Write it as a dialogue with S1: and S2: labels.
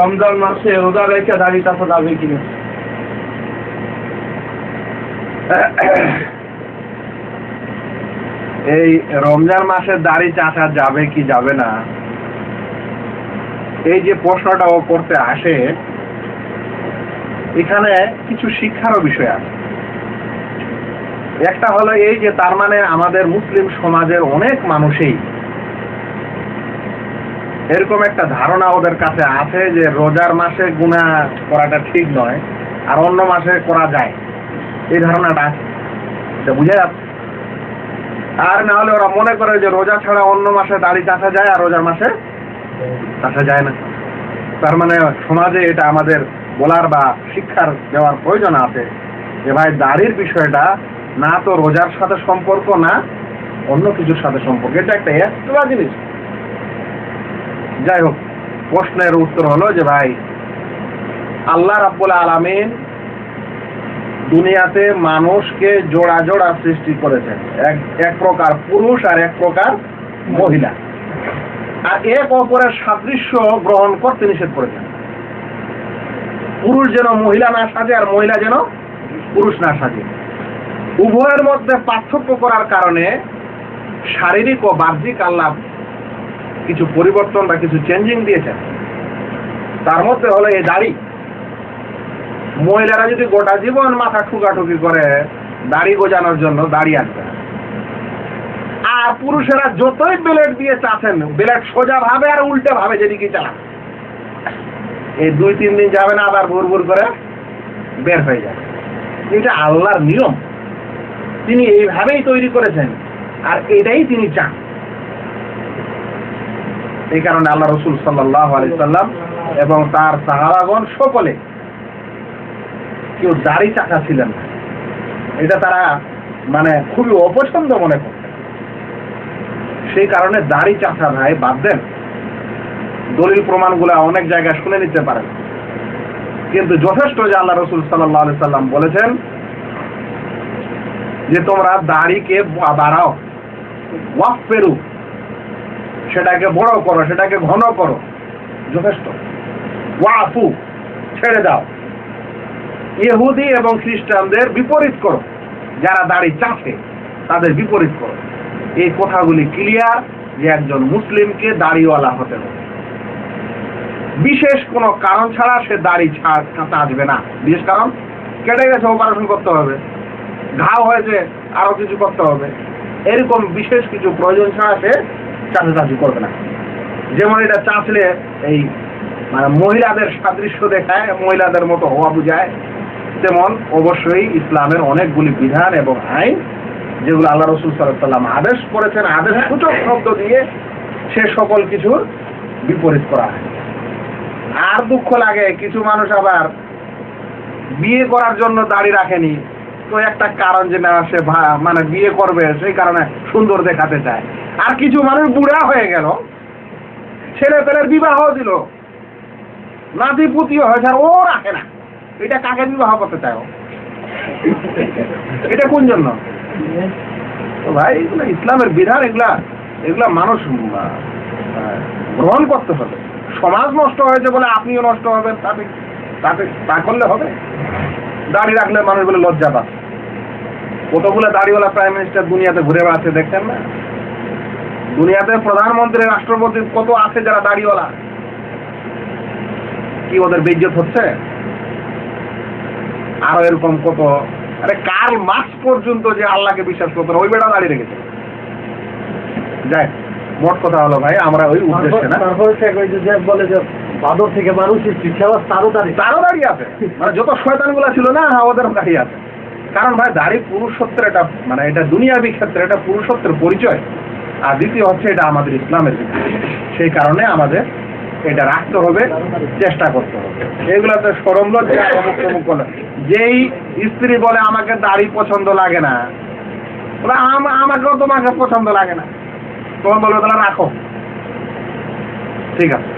S1: রমজান মাসে রোজা রেখে দাড়ি
S2: এই রমজান দাড়ি চাষা যাবে কি যাবে না? এই যে প্রশ্নটা ও করতে আসে, এখানে কিছু শিক্ষারও বিষয় আছে। একটা হলো এই যে তার মানে আমাদের মুসলিম সমাজের অনেক মানুষই এরকম একটা ধারণা ওদের কাছে আছে যে রোজার মাসে গুণা করাটা ঠিক নয়, আর অন্য মাসে করা যায়। এই ধারণাটা আছে। এটা বুঝে যাচ্ছে? আর না হলে ওরা মনে করে যে রোজা ছাড়া অন্য মাসে দাড়ি চাষা যায় আর রোজার মাসে চাষা যায় না। তার মানে সমাজে এটা আমাদের বলার বা শিক্ষার দেওয়ার প্রয়োজন আছে যে ভাই, দাড়ির বিষয়টা না তো রোজার সাথে সম্পর্ক না, অন্য কিছুর সাথে সম্পর্ক। এটা একটা এক্সট্রা জিনিস। যাই হোক, প্রশ্নের উত্তর হলো যে ভাই, আল্লাহ রাব্বুল আলামিন দুনিয়াতে মানুষকে জোড়া জোড়া সৃষ্টি করেছেন। এক এক প্রকার পুরুষ আর এক প্রকার মহিলা। আর এক অপরের সাদৃশ্য গ্রহণ করতে নিষেধ করেছেন। পুরুষ যেন মহিলা না সাজে আর মহিলা যেন পুরুষ না সাজে। উভয়ের মধ্যে পার্থক্য করার কারণে শারীরিক ও বাহ্যিক আল্লাহ কিছু পরিবর্তন বা কিছু চেঞ্জিং দিয়েছেন। তার মধ্যে হলো এই দাড়ি। মহিলারা যদি গোটা জীবন মাথা ঠুকাঠুকি করে দাড়ি গোজানোর জন্য দাড়ি আনবে আর পুরুষেরা যতই বেলেট দিয়ে চাচ্ছেন বেলেট সোজা ভাবে আর উল্টে ভাবে যেদিকে চালান। এই দুই তিন দিন যাবে না, আবার ভুর ভুর করে বের হয়ে যাবে। এটা আল্লাহর নিয়ম। তিনি এইভাবেই তৈরি করেছেন, আর এটাই তিনি চান। এই কারণে আল্লাহ রসুল সাল্লাহ আলি সাল্লাম এবং তার সাহাবাগণ সকলে কেউ দাড়ি চাকা ছিলেন এটা তারা মানে খুবই অপছন্দ মনে করতেন। সেই কারণে দাড়ি চাষা ভাই বাদ দেন। দলিল প্রমাণগুলো অনেক জায়গায় শুনে নিতে পারেন। কিন্তু যথেষ্ট যে আল্লাহ রসুল সাল্লাহ আলি সাল্লাম বলেছেন যে তোমরা দাড়িকে বাড়াও। ওয়াক পেরু সেটাকে বড় করো, সেটাকে ঘন করো। যথেষ্ট। ওয়াফু, ছেড়ে দাও। ইহুদি এবং খ্রিস্টানদের বিপরীত করো। যারা দাড়ি চাষে তাদের বিপরীত করো। এই কথাগুলি ক্লিয়ার যে একজন মুসলিমকে দাড়িওয়ালা হতে হবে। বিশেষ কোনো কারণ ছাড়া সে দাড়ি আসবে না। বিশেষ কারণ, কেটে গেছে অপারেশন করতে হবে। ঘাও হয়েছে, আরও কিছু করতে হবে। এরকম বিশেষ কিছু প্রয়োজন ছাড়া সে চাষাচাষি করবে না। যেমন এটা চাষলে এই মানে মহিলাদের সাদৃশ্য দেখায়, মহিলাদের মতো হওয়া বুঝায়, তেমন অবশ্যই ইসলামের অনেকগুলি বিধান এবং আইন, যেগুলো আল্লাহ রসুল সাল্লাম আদেশ করেছেন, আদেশ সূচক শব্দ দিয়ে সে সকল কিছুর বিপরীত করা হয়। আর দুঃখ লাগে, কিছু মানুষ আবার বিয়ে করার জন্য দাড়ি রাখেনি, তো একটা কারণ যে না, সে মানে বিয়ে করবে, সেই কারণে সুন্দর দেখাতে চায়। আর কিছু মানুষ বুড়া হয়ে গেল। ছেলে পেলের বিবাহ দিল। নাতি পুতিও হয়েছে, আর ও রাখে না। এটা কাকে বিবাহ করতে চায়? এটা কোন জন্য? তো ভাই, এগুলো ইসলামের বিধান, এগুলা এগুলা মানুষ গ্রহণ করতে হবে। সমাজ নষ্ট হয়েছে বলে আপনিও নষ্ট হবেন, তাতে তাতে তা করলে হবে। দাড়ি রাখলে মানুষ বলে লজ্জা পাচ্ছে কতগুলো দাড়িওয়ালা প্রাইম মিনিস্টার দুনিয়াতে ঘুরে বেড়াচ্ছে, দেখছেন না? দুনিয়াতে প্রধানমন্ত্রী রাষ্ট্রপতি কত আছে যারা দাড়িওয়ালা? কি ওদের বেজ্জত হচ্ছে? আরও এরকম কত? আরে কার্ল মার্কস পর্যন্ত যে আল্লাহকে বিশ্বাস করতো ওই বেটা দাঁড়িয়ে রেখেছে। যাই মোট কথা হলো ভাই আমরা ওই উদ্দেশ্যে না।
S1: তারপরে সে যে বলে যে বাদর থেকে মানুষ সৃষ্টি আবার তারও দাঁড়িয়ে
S2: তারও দাঁড়িয়ে আছে। মানে যত শয়তানগুলা ছিল না ওদের দাঁড়িয়ে আছে। কারণ ভাই দাড়ি পুরুষত্বের এটা মানে এটা দুনিয়াবি ক্ষেত্রে এটা পুরুষত্বের পরিচয়। আর দ্বিতীয় হচ্ছে এটা আমাদের ইসলামের সেই কারণে আমাদের এটা রাখতে হবে, চেষ্টা করতে হবে। এগুলাতে সরম অমুক যেই স্ত্রী বলে, আমাকে দাড়ি পছন্দ লাগে না। আমাকেও তোমাকে পছন্দ লাগে না। তোমার বলবে, তাহলে রাখো। ঠিক আছে।